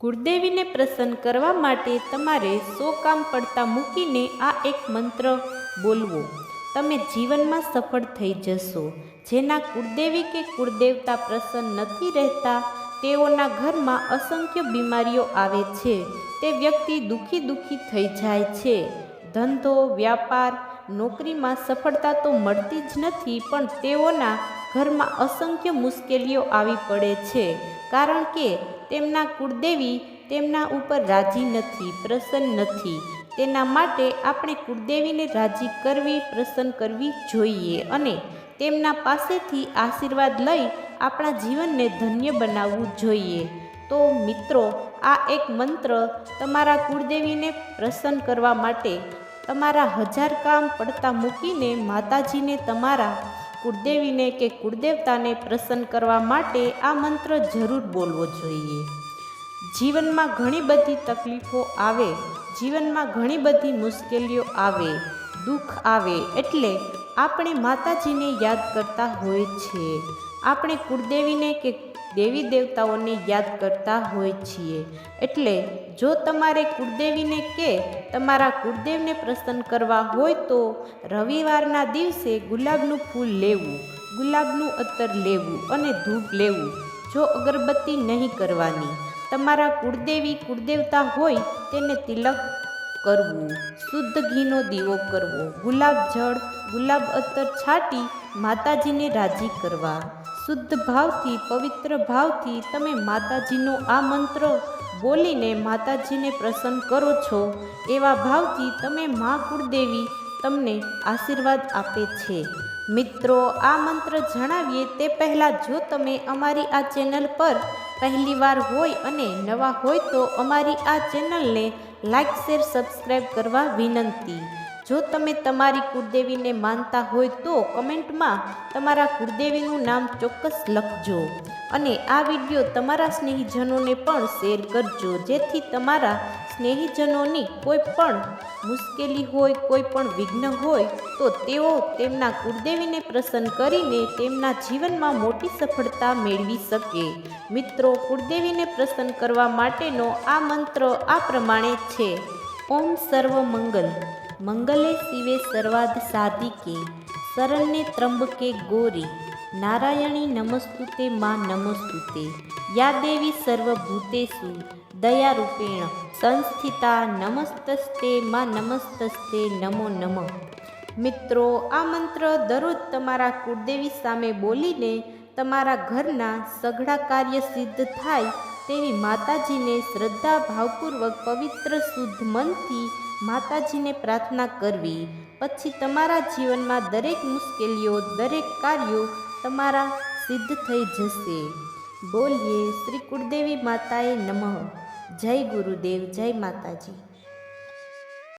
કુળદેવીને પ્રસન્ન કરવા માટે તમારે સો કામ પડતા મૂકીને આ એક મંત્ર બોલવો. તમે જીવનમાં સફળ થઈ જશો. જેના કુળદેવી કે કુળદેવતા પ્રસન્ન નથી રહેતા, તેઓના ઘરમાં અસંખ્ય બીમારીઓ આવે છે. તે વ્યક્તિ દુઃખી દુઃખી થઈ જાય છે. ધંધો, વ્યાપાર, નોકરીમાં સફળતા તો મળતી જ નથી, પણ તેઓના ઘરમાં અસંખ્ય મુશ્કેલીઓ આવી પડે છે. કારણ કે તેમના કુળદેવી તેમના ઉપર રાજી નથી, પ્રસન્ન નથી. તેના માટે આપણે કુળદેવીને રાજી કરવી, પ્રસન્ન કરવી જોઈએ અને તેમના પાસેથી આશીર્વાદ લઈ આપણા જીવનને ધન્ય બનાવવું જોઈએ. તો મિત્રો, આ એક મંત્ર તમારા કુળદેવીને પ્રસન્ન કરવા માટે તમારા હજાર કામ પડતા મૂકીને માતાજીને તમારા કુળદેવીને કે કુળદેવતાને પ્રસન્ન કરવા માટે આ મંત્ર જરૂર બોલવો જોઈએ. જીવનમાં ઘણી બધી તકલીફો આવે, જીવનમાં ઘણી બધી મુશ્કેલીઓ આવે, દુઃખ આવે એટલે આપણે માતાજીને યાદ કરતા હોય છીએ આપણે કુળદેવીને કે દેવી દેવતાઓને યાદ કરતા હોય છીએ. એટલે જો તમારે કુળદેવીને કે તમારા કુળદેવને પ્રસન્ન કરવા હોય તો રવિવારના દિવસે ગુલાબનું ફૂલ લેવું, ગુલાબનું અત્તર લેવું અને ધૂપ લેવું. જો અગરબત્તી નહીં કરવાની, તમારા કુળદેવી કુળદેવતા હોય તેને તિલક કરવું, શુદ્ધ ઘીનો દીવો કરવો, ગુલાબ જળ, ગુલાબ અત્તર છાંટી માતાજીને રાજી કરવા. શુદ્ધ ભાવથી, પવિત્ર ભાવથી તમે માતાજીનો આ મંત્ર બોલીને માતાજીને પ્રસન્ન કરો છો. એવા ભાવથી તમે મા કુળદેવી તમને આશીર્વાદ આપે છે. મિત્રો, આ મંત્ર જણાવીએ તે પહેલાં જો તમે અમારી આ ચેનલ પર પહેલીવાર હોય અને નવા હોય તો અમારી આ ચેનલને લાઇક શેર સબસ્ક્રાઈબ કરવા વિનંતી. જો તમે તમારી કુળદેવીને માનતા હોય તો કમેન્ટમાં તમારા કુળદેવીનું નામ ચોક્કસ લખજો અને આ વીડિયો તમારા સ્નેહીજનોને પણ શેર કરજો. જેથી તમારા સ્નેહીજનોની કોઈ પણ મુશ્કેલી હોય, કોઈ પણ વિઘ્ન હોય, તો તેઓ તેમના કુળદેવીને પ્રસન્ન કરીને તેમના જીવનમાં મોટી સફળતા મેળવી શકે. મિત્રો, કુળદેવીને પ્રસન્ન કરવા માટેનો આ મંત્ર આ પ્રમાણે છે. ઓમ સર્વ મંગલ મંગલે શિવે સર્વાદ સાધિકે શરણને ત્રંબકે ગોરી, નારાયણી નમસ્તુતે માં નમસ્તુતે યા દેવી સર્વભૂતેષુ દયારૂપેણ સંસ્થિતા નમસ્તસ્તે માં નમસ્તસ્તે નમો નમઃ. મિત્રો, આ મંત્ર દરરોજ તમારા કુળદેવી સામે બોલીને તમારા ઘરના સઘળા કાર્ય સિદ્ધ થાય તેવી માતાજીને શ્રદ્ધા ભાવપૂર્વક પવિત્ર શુદ્ધ મનથી માતાજીને પ્રાર્થના કરવી. પછી તમારા જીવનમાં દરેક મુશ્કેલીઓ, દરેક કાર્યો તમારા સિદ્ધ થઈ જશે. બોલીએ શ્રી કુળદેવી માતાએ નમઃ. જય ગુરુદેવ, જય માતાજી.